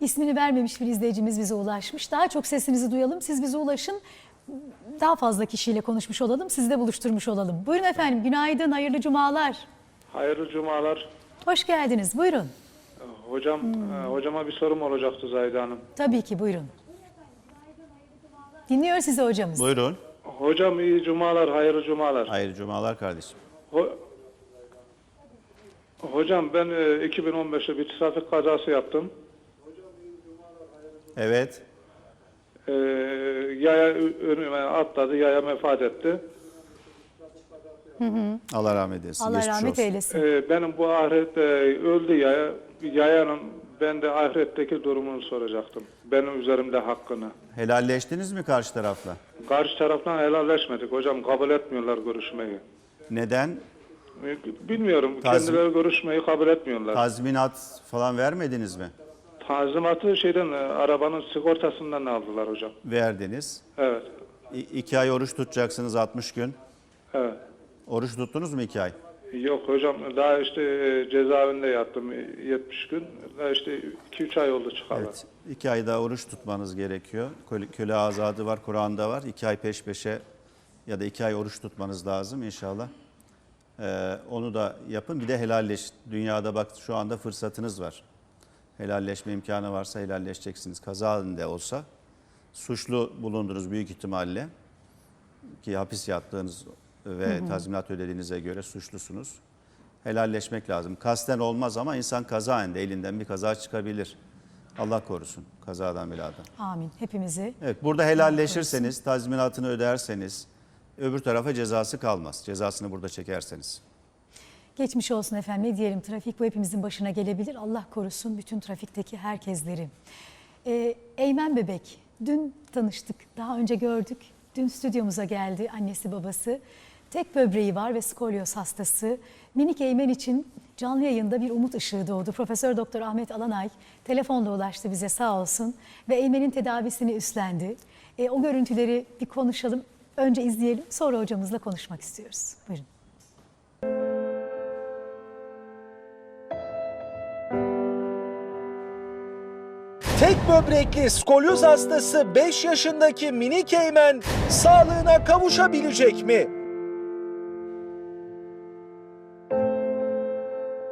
İsmini vermemiş bir izleyicimiz bize ulaşmış. Daha çok sesinizi duyalım. Siz bize ulaşın. Daha fazla kişiyle konuşmuş olalım. Sizi de buluşturmuş olalım. Buyurun efendim. Günaydın. Hayırlı cumalar. Hayırlı cumalar. Hoş geldiniz. Buyurun. Hocam, e, hocama bir sorum olacaktı Zahide Hanım. Tabii ki buyurun. Dinliyor sizi hocamız. Buyurun. Hocam iyi cumalar, hayırlı cumalar. Hayırlı cumalar kardeşim. Ho- hocam ben e, 2015'te bir trafik kazası yaptım. Evet. E, yaya önüme atladı, yaya vefat etti. Allah rahmet eylesin. Allah Geçmiş rahmet olsun. eylesin. E, benim bu ahirette öldü yaya. Yayanın ben de ahiretteki durumunu soracaktım. Benim üzerimde hakkını. Helalleştiniz mi karşı tarafla? Karşı taraftan helalleşmedik hocam. Kabul etmiyorlar görüşmeyi. Neden? E, Bilmiyorum. Tazim- Kendileri görüşmeyi kabul etmiyorlar. Tazminat falan vermediniz mi? Tanzimatı şeyden e, arabanın sigortasından aldılar hocam. Verdiniz. Evet. İ- iki ay oruç tutacaksınız 60 gün. Evet. Oruç tuttunuz mu iki ay? Yok hocam daha işte e, cezaevinde yattım e, 70 gün. Daha işte 2-3 ay oldu çıkalı. Evet. İki ay daha oruç tutmanız gerekiyor. Köle, köle azadı var, Kur'an'da var. İki ay peş peşe ya da iki ay oruç tutmanız lazım inşallah. Ee, onu da yapın. Bir de helalleş. Dünyada bak şu anda fırsatınız var. Helalleşme imkanı varsa helalleşeceksiniz. Kaza halinde olsa suçlu bulundunuz büyük ihtimalle ki hapis yattığınız ve tazminat ödediğinize göre suçlusunuz. Helalleşmek lazım. Kasten olmaz ama insan kaza halinde elinden bir kaza çıkabilir. Allah korusun kazadan beladan. Amin. Hepimizi. Evet burada helalleşirseniz, tazminatını öderseniz öbür tarafa cezası kalmaz. Cezasını burada çekerseniz. Geçmiş olsun efendim. Ne diyelim trafik bu hepimizin başına gelebilir. Allah korusun bütün trafikteki herkesleri. Ee, Eymen Bebek. Dün tanıştık. Daha önce gördük. Dün stüdyomuza geldi annesi babası. Tek böbreği var ve skolyoz hastası. Minik Eymen için canlı yayında bir umut ışığı doğdu. Profesör Doktor Ahmet Alanay telefonla ulaştı bize sağ olsun ve Eymen'in tedavisini üstlendi. Ee, o görüntüleri bir konuşalım. Önce izleyelim sonra hocamızla konuşmak istiyoruz. Buyurun. Tek böbrekli skolyoz hastası 5 yaşındaki minik Eymen sağlığına kavuşabilecek mi?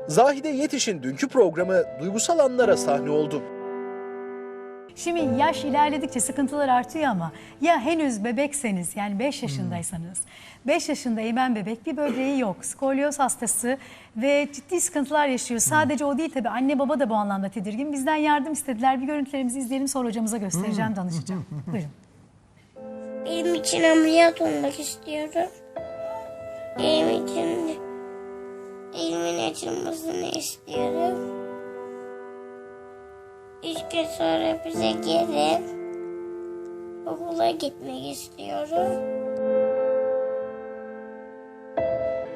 Zahide Yetiş'in dünkü programı duygusal anlara sahne oldu. Şimdi yaş ilerledikçe sıkıntılar artıyor ama ya henüz bebekseniz yani 5 yaşındaysanız 5 yaşında Eymen bebek bir böbreği yok. Skolyoz hastası ve ciddi sıkıntılar yaşıyor. Sadece o değil tabii anne baba da bu anlamda tedirgin. Bizden yardım istediler. Bir görüntülerimizi izleyelim sonra hocamıza göstereceğim danışacağım. Buyurun. Benim için ameliyat olmak istiyorum. Benim için elimin açılmasını istiyorum. Gün sonra bize gelip okula gitmek istiyorum.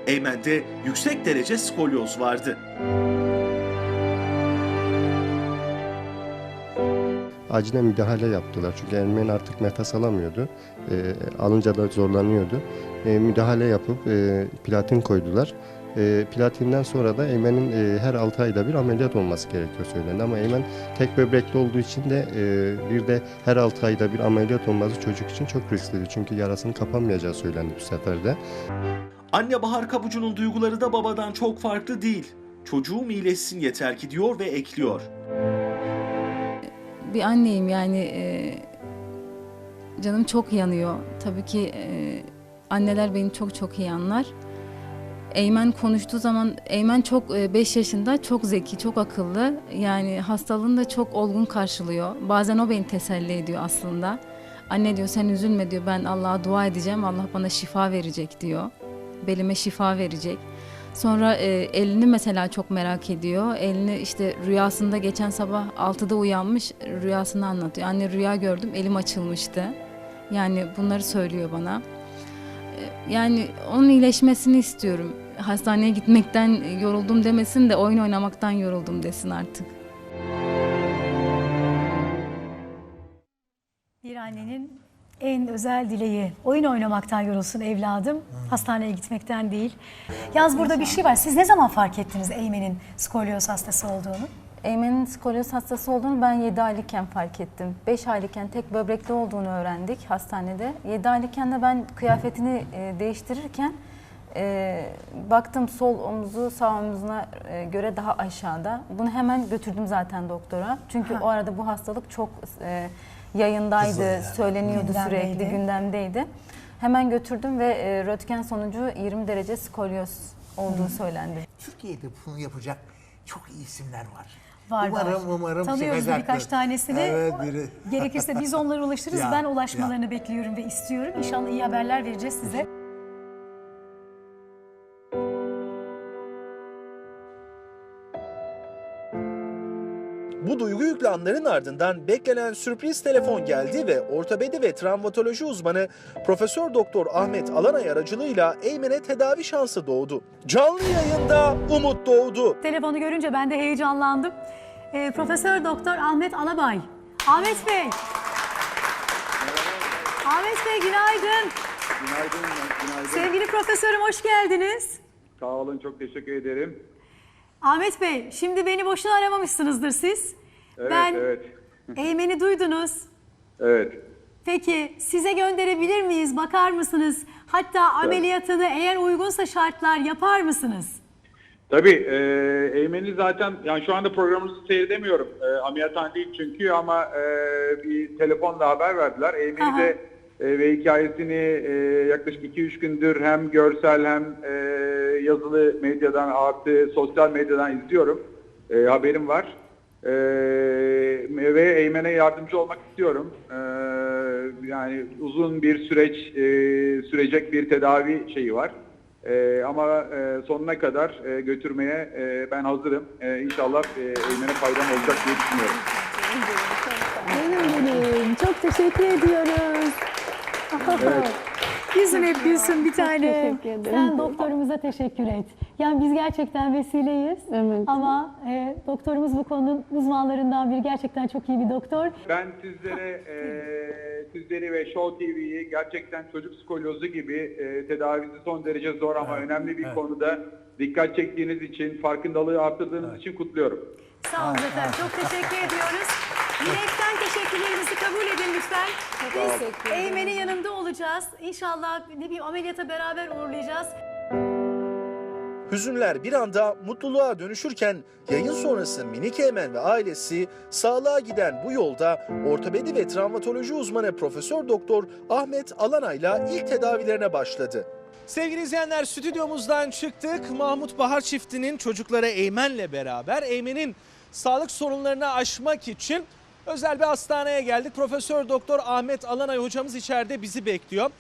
Eymen'de yüksek derece skolyoz vardı. acilen müdahale yaptılar. Çünkü Ermen artık nefes alamıyordu. E, alınca da zorlanıyordu. E, müdahale yapıp e, platin koydular. E, platinden sonra da Eymen'in e, her 6 ayda bir ameliyat olması gerekiyor söylendi. Ama Eymen tek böbrekli olduğu için de e, bir de her 6 ayda bir ameliyat olması çocuk için çok riskliydi. Çünkü yarasının kapanmayacağı söylendi bu sefer de. Anne Bahar Kabucu'nun duyguları da babadan çok farklı değil. Çocuğum iyileşsin yeter ki diyor ve ekliyor. bir anneyim yani e, canım çok yanıyor. Tabii ki e, anneler beni çok çok iyi anlar. Eymen konuştuğu zaman Eymen çok 5 yaşında çok zeki, çok akıllı. Yani hastalığını da çok olgun karşılıyor. Bazen o beni teselli ediyor aslında. Anne diyor sen üzülme diyor ben Allah'a dua edeceğim. Allah bana şifa verecek diyor. Belime şifa verecek. Sonra e, elini mesela çok merak ediyor. Elini işte rüyasında geçen sabah 6'da uyanmış rüyasını anlatıyor. Anne rüya gördüm elim açılmıştı. Yani bunları söylüyor bana. E, Yani onun iyileşmesini istiyorum. Hastaneye gitmekten yoruldum demesin de oyun oynamaktan yoruldum desin artık. Bir annenin en özel dileği oyun oynamaktan yorulsun evladım. Hastaneye gitmekten değil. Yalnız burada bir şey var. Siz ne zaman fark ettiniz Eymen'in skolyoz hastası olduğunu? Eymen'in skolyoz hastası olduğunu ben 7 aylıkken fark ettim. 5 aylıkken tek böbrekli olduğunu öğrendik hastanede. 7 aylıkken de ben kıyafetini e, değiştirirken e, baktım sol omuzu sağ omuzuna e, göre daha aşağıda. Bunu hemen götürdüm zaten doktora. Çünkü o arada bu hastalık çok e, yayındaydı, söyleniyordu Gündemdeydi. sürekli, gündemdeydi. Hemen götürdüm ve e, röntgen sonucu 20 derece skolyoz olduğu söylendi. Türkiye'de bunu yapacak çok iyi isimler var. Var umarım, var. umarım Tanıyoruz çıkacaktır. birkaç tanesini. Evet, biri. Gerekirse biz onlara ulaşırız. Ya, ben ulaşmalarını bekliyorum ve istiyorum. İnşallah iyi haberler vereceğiz size. Bu duygu yüklü anların ardından beklenen sürpriz telefon geldi ve ortopedi ve travmatoloji uzmanı Profesör Doktor Ahmet Alanay aracılığıyla Eymen'e tedavi şansı doğdu. Canlı yayında umut doğdu. Telefonu görünce ben de heyecanlandım. Ee, Profesör Doktor Ahmet Alabay. Ahmet Bey. Ahmet Bey günaydın. Günaydın, günaydın. Sevgili profesörüm hoş geldiniz. Sağ olun, çok teşekkür ederim. Ahmet Bey, şimdi beni boşuna aramamışsınızdır siz. Evet, ben evet. Eymen'i duydunuz. Evet. Peki size gönderebilir miyiz? Bakar mısınız? Hatta ameliyatını eğer uygunsa şartlar yapar mısınız? Tabii, e, Eymen'i zaten, yani şu anda programınızı seyredemiyorum. E, ameliyathane değil çünkü ama e, bir telefonla haber verdiler. Eymen'i de e, ve hikayesini e, yaklaşık 2-3 gündür hem görsel hem e, yazılı medyadan artı sosyal medyadan izliyorum. E, haberim var. E, ve Eymen'e yardımcı olmak istiyorum. E, yani uzun bir süreç e, sürecek bir tedavi şeyi var. E, ama e, sonuna kadar e, götürmeye e, ben hazırım. E, inşallah e, Eymen'e faydam olacak diye düşünüyorum. Benim benim. Çok teşekkür ediyoruz. Yüzün hep gülsün bir tane. Sen doktorumuza teşekkür et. Yani biz gerçekten vesileyiz. Evet. Ama e, doktorumuz bu konunun uzmanlarından biri. Gerçekten çok iyi bir doktor. Ben sizlere, e, sizleri ve Show TV'yi gerçekten çocuk skolyozu gibi e, tedavisi son derece zor ama önemli bir konuda dikkat çektiğiniz için, farkındalığı arttırdığınız için kutluyorum. Sağ olun efendim. Çok teşekkür ediyoruz. Yürekten teşekkürlerinizi kabul edin lütfen. Biz Eymen'in yanında olacağız. İnşallah ne bileyim ameliyata beraber uğurlayacağız. Hüzünler bir anda mutluluğa dönüşürken yayın sonrası Minik Eymen ve ailesi sağlığa giden bu yolda ortopedi ve travmatoloji uzmanı Profesör Doktor Ahmet Alanay'la ilk tedavilerine başladı. Sevgili izleyenler stüdyomuzdan çıktık. Mahmut Bahar çiftinin çocukları Eymen'le beraber Eymen'in sağlık sorunlarını aşmak için özel bir hastaneye geldik. Profesör Doktor Ahmet Alanay hocamız içeride bizi bekliyor.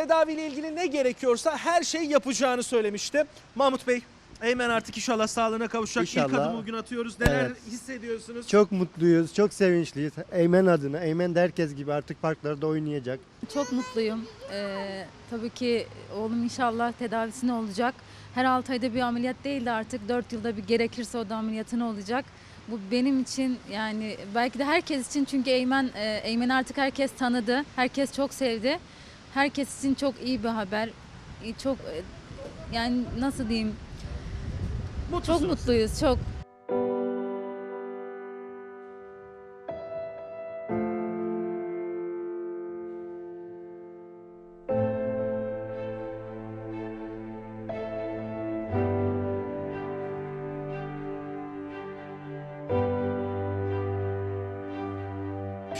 Tedaviyle ilgili ne gerekiyorsa her şeyi yapacağını söylemişti. Mahmut Bey, Eymen artık inşallah sağlığına kavuşacak. İlk İnşallah. adımı bugün atıyoruz. Neler Evet. hissediyorsunuz? Çok mutluyuz, çok sevinçliyiz. Eymen adına. Eymen de herkes gibi artık parklarda oynayacak. Çok mutluyum. Ee, tabii ki oğlum inşallah tedavisine olacak. Her 6 ayda bir ameliyat değil de artık 4 yılda bir gerekirse o da ameliyatına olacak. Bu benim için yani belki de herkes için çünkü Eymen e, Eymen'i artık herkes tanıdı. Herkes çok sevdi. Herkes için çok iyi bir haber. E, Çok e, yani nasıl diyeyim? Çok mutluyuz. Çok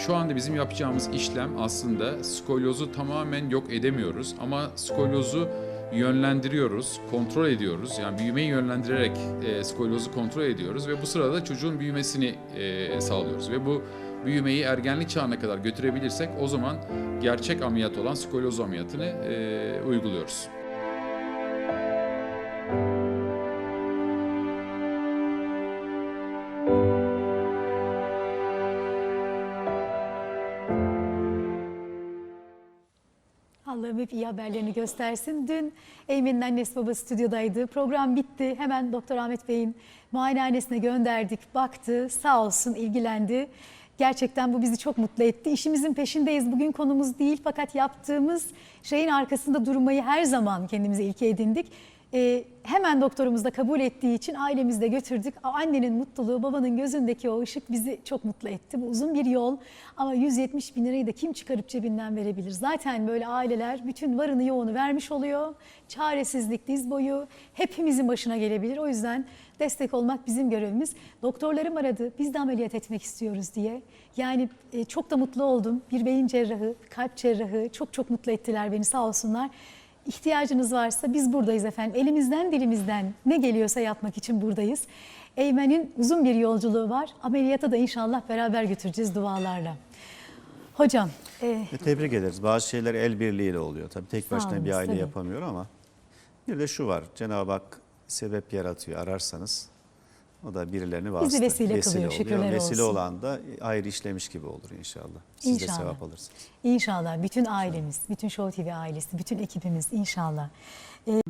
Şu anda bizim yapacağımız işlem aslında skolyozu tamamen yok edemiyoruz ama skolyozu yönlendiriyoruz, kontrol ediyoruz. Yani büyümeyi yönlendirerek e, skolyozu kontrol ediyoruz ve bu sırada çocuğun büyümesini e, sağlıyoruz. Ve bu büyümeyi ergenlik çağına kadar götürebilirsek o zaman gerçek ameliyat olan skolyoz ameliyatını e, uyguluyoruz. Allah'ım hep iyi haberlerini göstersin. Dün Eymen'in annesi babası stüdyodaydı. Program bitti. Hemen Doktor Ahmet Bey'in muayenehanesine gönderdik. Baktı, sağ olsun ilgilendi. Gerçekten bu bizi çok mutlu etti. İşimizin peşindeyiz. Bugün konumuz değil fakat yaptığımız şeyin arkasında durmayı her zaman kendimize ilke edindik. E, hemen doktorumuz da kabul ettiği için ailemizde götürdük. Annenin mutluluğu, babanın gözündeki o ışık bizi çok mutlu etti. Bu uzun bir yol ama 170 bin lirayı da kim çıkarıp cebinden verebilir? Zaten böyle aileler bütün varını yoğunu vermiş oluyor. Çaresizlik, diz boyu hepimizin başına gelebilir. O yüzden destek olmak bizim görevimiz. Doktorlarım aradı, biz de ameliyat etmek istiyoruz diye. Yani e, çok da mutlu oldum. Bir beyin cerrahı, kalp cerrahı çok çok mutlu ettiler beni sağ olsunlar. İhtiyacınız varsa biz buradayız efendim. Elimizden dilimizden ne geliyorsa yapmak için buradayız. Eymen'in uzun bir yolculuğu var. Ameliyata da inşallah beraber götüreceğiz dualarla. Hocam, e, Ve tebrik ederiz. Bazı şeyler el birliğiyle oluyor. Tabii tek başına bir olunuz, aile tabii. yapamıyor ama bir de şu var. Cenab-ı Hak sebep yaratıyor. Ararsanız o da birilerini vasıta. vesile kılıyor, şükürler Vesile olsun. olan da ayrı işlemiş gibi olur inşallah. Siz de İnşallah. sevap alırsınız. inşallah bütün ailemiz, bütün Show TV ailesi, bütün ekibimiz inşallah. E,